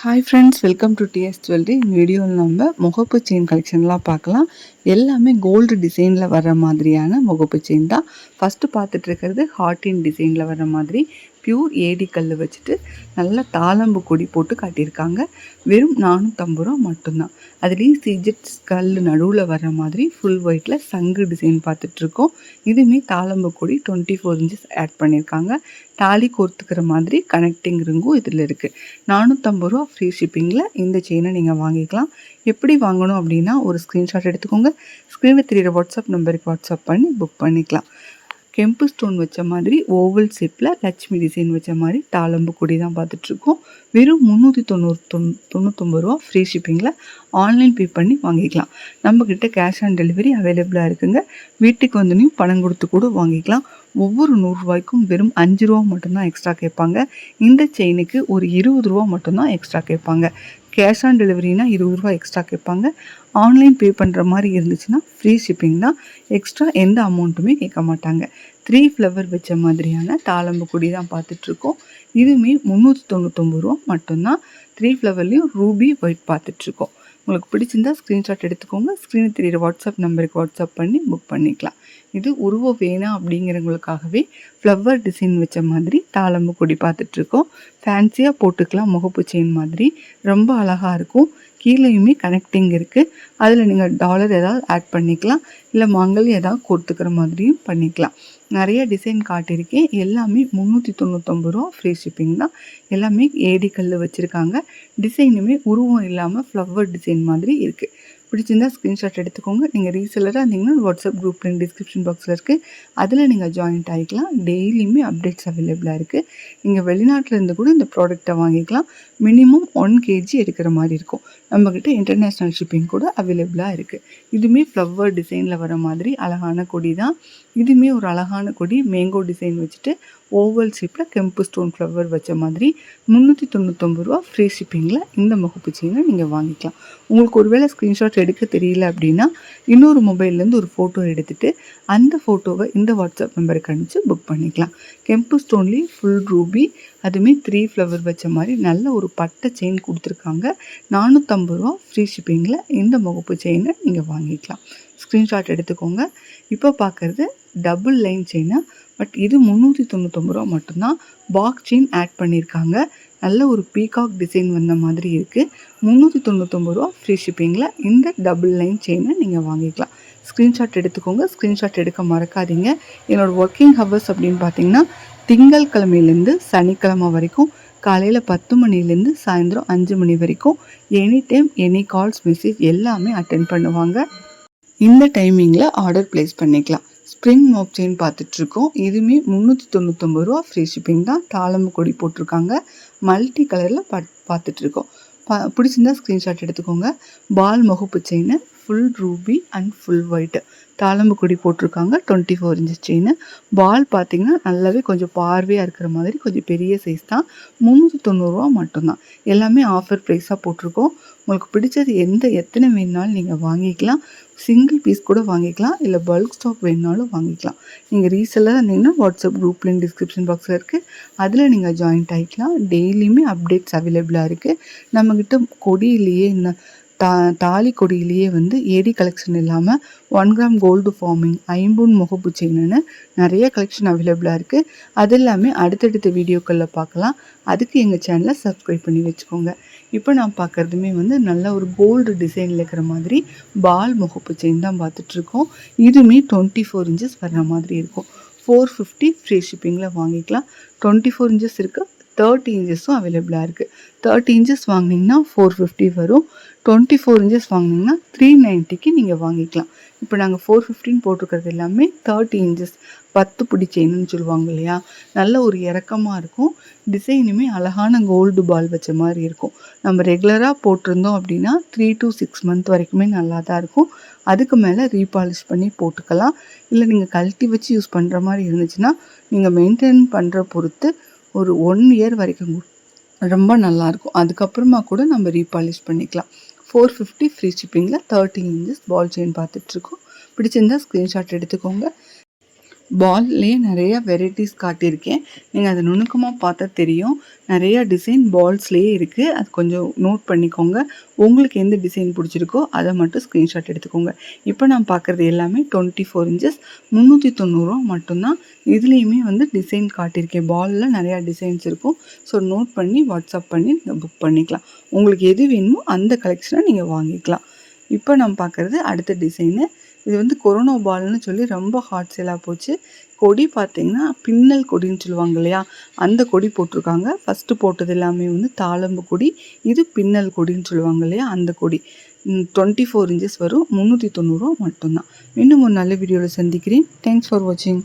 Hi friends welcome to TS jewellery இந்த வீடியோவில் நம்ம முகப்பு செயின் கலெக்ஷன்லாம் பார்க்கலாம். எல்லாமே கோல்டு டிசைனில் வர்ற மாதிரியான முகப்பு செயின் தான். ஃபஸ்ட்டு பார்த்துட்டு இருக்கிறது ஹார்டின் டிசைனில் வர்ற மாதிரி. பியூர் ஏடி கல் வச்சுட்டு நல்ல தாளம்பு கொடி போட்டு காட்டியிருக்காங்க. வெறும் நானூற்றம்பது ரூபா மட்டும்தான். அதுலேயும் சிஜெட்ஸ் கல் நடுவில் வர்ற மாதிரி ஃபுல் ஒயிட்டில் சங்கு டிசைன் பார்த்துட்ருக்கோம். இதுவுமே தாளம்பு கொடி டுவெண்ட்டி ஃபோர் இன்ச்சஸ் ஆட் பண்ணியிருக்காங்க. தாலி கோர்த்துக்கிற மாதிரி கனெக்டிங் ரிங்கும் இதில் இருக்குது நானூற்றம்பது ரூபா ஃப்ரீ ஷிப்பிங்கில் இந்த செயினை நீங்கள் வாங்கிக்கலாம். எப்படி வாங்கணும் அப்படின்னா ஒரு ஸ்க்ரீன்ஷாட் எடுத்துக்கோங்க. ஸ்க்ரீனில் தெரியிற வாட்ஸ்அப் நம்பருக்கு வாட்ஸ்அப் பண்ணி புக் பண்ணிக்கலாம். கெம்பு ஸ்டோன் வச்ச மாதிரி ஓவல் ஷேப்பில் லட்சுமி டிசைன் வச்ச மாதிரி தாளம்பு கொடி தான் பார்த்துட்ருக்கோம். வெறும் முந்நூற்றி தொண்ணூறு தொண்ணூ தொண்ணூத்தொம்பது ரூபா ஃப்ரீ ஷிப்பிங்கில் ஆன்லைன் பே பண்ணி வாங்கிக்கலாம். நம்மக்கிட்ட கேஷ் ஆன் டெலிவரி அவைலபிளாக இருக்குங்க. வீட்டுக்கு வந்துனையும் பணம் கொடுத்து கூட வாங்கிக்கலாம். ஒவ்வொரு நூறுரூவாய்க்கும் வெறும் அஞ்சு ரூபா மட்டும்தான் எக்ஸ்ட்ரா கேட்பாங்க. இந்த செயினுக்கு ஒரு இருபது ரூபா மட்டும்தான் எக்ஸ்ட்ரா கேட்பாங்க. கேஷ் ஆன் டெலிவரினா இருபது ரூபா எக்ஸ்ட்ரா கேட்பாங்க. ஆன்லைன் பே பண்ணுற மாதிரி இருந்துச்சுன்னா ஃப்ரீ ஷிப்பிங் தான். எக்ஸ்ட்ரா எந்த அமௌண்ட்டுமே கேட்க மாட்டாங்க. த்ரீ ஃப்ளவர் வச்ச மாதிரியான தாளம்பு கொடி தான் பார்த்துட்ருக்கோம். இதுவுமே முந்நூற்றி தொண்ணூத்தொம்பது ரூபா மட்டும்தான். த்ரீ ஃப்ளவர்லேயும் ரூபி ஒயிட் பார்த்துட்ருக்கோம். உங்களுக்கு பிடிச்சிருந்தா ஸ்க்ரீன்ஷாட் எடுத்துக்கோங்க. ஸ்க்ரீனில் தெரியிற வாட்ஸ்அப் நம்பருக்கு வாட்ஸ்அப் பண்ணி புக் பண்ணிக்கலாம். இது உருவம் வேணாம் அப்படிங்கிறவங்களுக்காகவே ஃப்ளவர் டிசைன் வச்ச மாதிரி தாளம்பு கொடி பார்த்துட்ருக்கோம். ஃபேன்சியாக போட்டுக்கலாம். முகப்பு செயின் மாதிரி. ரொம்ப அழகாக இருக்கும். கீழேயுமே கனெக்டிங் இருக்குது அதில் நீங்கள் டாலர் ஏதாவது ஆட் பண்ணிக்கலாம். இல்லை மங்கள் ஏதாவது கொடுத்துக்கிற மாதிரியும் பண்ணிக்கலாம். நிறைய டிசைன் காட்டியிருக்கேன். எல்லாமே முந்நூற்றி தொண்ணூற்றொம்பது ரூபா ஃப்ரீ ஷிப்பிங் தான். எல்லாமே ஏடி கல் வச்சுருக்காங்க. டிசைனுமே உருவம் இல்லாமல் ஃப்ளவர் டிசைன் மாதிரி இருக்குது பிடிச்சிருந்தா ஸ்க்ரீன்ஷாட் எடுத்துக்கோங்க. நீங்கள் ரீசெல்லராக இருந்தீங்கன்னா வாட்ஸ்அப் குரூப் லிங்க் டிஸ்கிரிப்ஷன் பாக்ஸில் இருக்குது அதில் நீங்கள் ஜாயின்ட் ஆகிக்கலாம் டெய்லியுமே அப்டேட்ஸ் அவைலபிளாக இருக்குது நீங்கள் வெளிநாட்டில் இருந்து கூட இந்த ப்ராடக்ட்டை வாங்கிக்கலாம். மினிமம் ஒன் கேஜி எடுக்கிற மாதிரி இருக்கும். நம்மக்கிட்ட இன்டர்நேஷ்னல் ஷிப்பிங் கூட அவைலபிளாக இருக்குது இதுவுமே ஃப்ளவர் டிசைனில் வர மாதிரி அழகான கொடி தான். இதுவுமே ஒரு அழகான கொடி மேங்கோ டிசைன் வச்சுட்டு ஓவல் ஷேப்பில் கெம்பு ஸ்டோன் ஃப்ளவர் வச்ச மாதிரி முந்நூற்றி தொண்ணூத்தொம்பது ரூபா ஃப்ரீ ஷிப்பிங்கில் இந்த முகப்பு செயினை நீங்கள் வாங்கிக்கலாம். உங்களுக்கு ஒருவேளை ஸ்க்ரீன்ஷாட் எடுக்க தெரியல அப்படின்னா இன்னொரு மொபைல்லேருந்து ஒரு ஃபோட்டோ எடுத்துகிட்டு அந்த ஃபோட்டோவை இந்த வாட்ஸ்அப் நம்பருக்கு அனுப்பிச்சு புக் பண்ணிக்கலாம். கெம்பு ஸ்டோன்லேயும் ஃபுல் ரூபி அதுவுமே த்ரீ ஃப்ளவர் வச்ச மாதிரி நல்ல ஒரு பட்டை செயின் கொடுத்துருக்காங்க. நானூற்றம்பது ரூபா ஃப்ரீ ஷிப்பிங்கில் இந்த முகப்பு செயினை நீங்கள் வாங்கிக்கலாம். ஸ்க்ரீன்ஷாட் எடுத்துக்கோங்க. இப்போ பார்க்குறது டபுள் லைன் செயினாக பட் இது முந்நூற்றி தொண்ணூத்தொம்பது ரூபா மட்டும்தான். பாக் செயின் ஆட் பண்ணியிருக்காங்க நல்ல ஒரு பீகாக் டிசைன் வந்த மாதிரி இருக்குது முந்நூற்றி தொண்ணூத்தொம்பது ரூபா ஃப்ரீ ஷிப்பிங்கில் இந்த டபுள் லைன் செயினை நீங்கள் வாங்கிக்கலாம். ஸ்க்ரீன்ஷாட் எடுத்துக்கோங்க. ஸ்க்ரீன்ஷாட் எடுக்க மறக்காதீங்க. என்னோடய ஒர்க்கிங் ஹவர்ஸ் அப்படின்னு பார்த்தீங்கன்னா திங்கள் கிழமையிலேருந்து சனிக்கிழமை வரைக்கும் காலையில் பத்து மணிலேருந்து சாயந்தரம் அஞ்சு மணி வரைக்கும் any time any calls message எல்லாமே அட்டென்ட் பண்ணுவாங்க. இந்த டைமிங்கில் ஆர்டர் ப்ளேஸ் பண்ணிக்கலாம். ஸ்ப்ரிங் மோப் செயின் பார்த்துட்ருக்கோம். இதுவுமே முந்நூற்றி தொண்ணூற்றொம்பது ரூபா ஃப்ரீ ஷிப்பிங் தான். தாளம்பு கொடி போட்டிருக்காங்க. மல்டி கலரில் பா பார்த்துட்ருக்கோம். பா பிடிச்சிருந்தா ஸ்க்ரீன்ஷாட் எடுத்துக்கோங்க. பால் முகப்பு chain full ruby and full white தாளம்பு கொடி போட்டிருக்காங்க. Twenty four inch chain ball பார்த்தீங்கன்னா நல்லாவே கொஞ்சம் பார்வையாக இருக்கிற மாதிரி கொஞ்சம் பெரிய சைஸ் தான். முந்நூற்றி தொண்ணூறுரூவா மட்டும்தான். எல்லாமே ஆஃபர் ப்ரைஸாக போட்டிருக்கோம். உங்களுக்கு பிடிச்சது எந்த எத்தனை வேணுனாலும் நீங்கள் வாங்கிக்கலாம். சிங்கிள் பீஸ் கூட வாங்கிக்கலாம். இல்லை பல்க் ஸ்டாக் வேணுனாலும் வாங்கிக்கலாம். நீங்கள் ரீசெல்லாக இருந்தீங்கன்னா வாட்ஸ்அப் குரூப் லிங்க் டிஸ்கிரிப்ஷன் பாக்ஸில் இருக்குது அதில் நீங்கள் ஜாயின்ட் ஆகிக்கலாம் டெய்லியுமே அப்டேட்ஸ் அவைலபிளாக இருக்குது நம்மக்கிட்ட கொடியிலேயே இந்த தா தாலி கொடியிலேயே வந்து ஏடி கலெக்ஷன் இல்லாமல் ஒன் கிராம் கோல்டு ஃபார்மிங் ஐம்பூன் முகப்பு செயின்னு நிறைய கலெக்ஷன் அவைலபிளாக இருக்குது அது எல்லாமே அடுத்தடுத்த வீடியோக்களில் பார்க்கலாம். அதுக்கு எங்கள் சேனலை சப்ஸ்கிரைப் பண்ணி வச்சுக்கோங்க. இப்போ நான் பார்க்குறதுமே வந்து நல்ல ஒரு கோல்டு டிசைனில் இருக்கிற மாதிரி பால் முகப்பு செயின் தான் பார்த்துட்ருக்கோம். இதுவுமே டுவெண்ட்டி ஃபோர் இன்ச்சஸ் வர்ற மாதிரி இருக்கும். ஃபோர் ஃபிஃப்டி ஃப்ரீ ஷிப்பிங்கில் வாங்கிக்கலாம். டுவெண்ட்டி ஃபோர் இன்ச்சஸ் இருக்குது தேர்ட்டி இன்ச்சஸும் அவைலபிளாக இருக்குது தேர்ட்டி இன்ச்சஸ் வாங்கினீங்கன்னா ஃபோர் ஃபிஃப்டி வரும். டுவெண்ட்டி ஃபோர் இன்ச்சஸ் வாங்கினீங்கன்னா த்ரீ நைன்ட்டிக்கு நீங்கள் வாங்கிக்கலாம். இப்போ நாங்கள் ஃபோர் ஃபிஃப்டின் போட்டிருக்கிறது எல்லாமே தேர்ட்டி இன்ச்சஸ் பத்து பிடி செயின்னு சொல்லுவாங்க இல்லையா? நல்ல ஒரு இறக்கமாக இருக்கும். டிசைனுமே அழகான கோல்டு பால் வச்ச மாதிரி இருக்கும். நம்ம ரெகுலராக போட்டிருந்தோம் அப்படின்னா த்ரீ டு சிக்ஸ் மந்த் வரைக்குமே நல்லா தான் இருக்கும். அதுக்கு மேலே ரீபாலிஷ் பண்ணி போட்டுக்கலாம். இல்லை நீங்கள் கழட்டி வச்சு யூஸ் பண்ணுற மாதிரி இருந்துச்சுன்னா நீங்கள் மெயின்டைன் பண்ணுற பொறுத்து ஒரு ஒன் இயர் வரைக்கும் ரொம்ப நல்லாயிருக்கும் அதுக்கப்புறமா கூட நம்ம ரீபாலிஷ் பண்ணிக்கலாம். ஃபோர் ஃபிஃப்டி ஃப்ரீ ஷிப்பிங்கில் தேர்ட்டி இன்ச்சஸ் பால் செயின் பார்த்துட்ருக்கோம் பிடிச்சிருந்தா ஸ்க்ரீன்ஷாட் எடுத்துக்கோங்க. பால்லேயே நிறைய வெரைட்டிஸ் காட்டியிருக்கேன். நீங்கள் அதை நுணுக்கமாக பார்த்தா தெரியும். நிறைய டிசைன் பால்ஸ்லேயே இருக்குது அது கொஞ்சம் நோட் பண்ணிக்கோங்க. உங்களுக்கு எந்த டிசைன் பிடிச்சிருக்கோ அதை மட்டும் ஸ்க்ரீன்ஷாட் எடுத்துக்கோங்க. இப்போ நான் பார்க்குறது எல்லாமே டுவெண்ட்டி ஃபோர் இன்ச்சஸ் முந்நூற்றி தொண்ணூறுரூவா மட்டும்தான். இதுலேயுமே வந்து டிசைன் காட்டியிருக்கேன். பாலில் நிறையா டிசைன்ஸ் இருக்கும். ஸோ நோட் பண்ணி வாட்ஸ்அப் பண்ணி நீங்கள் புக் பண்ணிக்கலாம். உங்களுக்கு எது வேணுமோ அந்த கலெக்ஷனை நீங்கள் வாங்கிக்கலாம். இப்போ நம்ம பார்க்குறது அடுத்த டிசைனு இது வந்து கொரோனா பால்னு சொல்லி ரொம்ப ஹாட் சேலாக போச்சு. கொடி பார்த்தீங்கன்னா பின்னல் கொடின்னு சொல்லுவாங்க இல்லையா? அந்த கொடி போட்டிருக்காங்க. ஃபஸ்ட்டு போட்டது எல்லாமே வந்து தாளம்பு கொடி இது பின்னல் கொடின்னு சொல்லுவாங்க இல்லையா? அந்த கொடி. டுவெண்ட்டி ஃபோர் இன்ச்சஸ் வரும். முந்நூற்றி தொண்ணூறுரூவா மட்டும்தான். இன்னும் ஒரு நல்ல வீடியோவில் சந்திக்கிறேன். தேங்க்ஸ் ஃபார் வாட்சிங்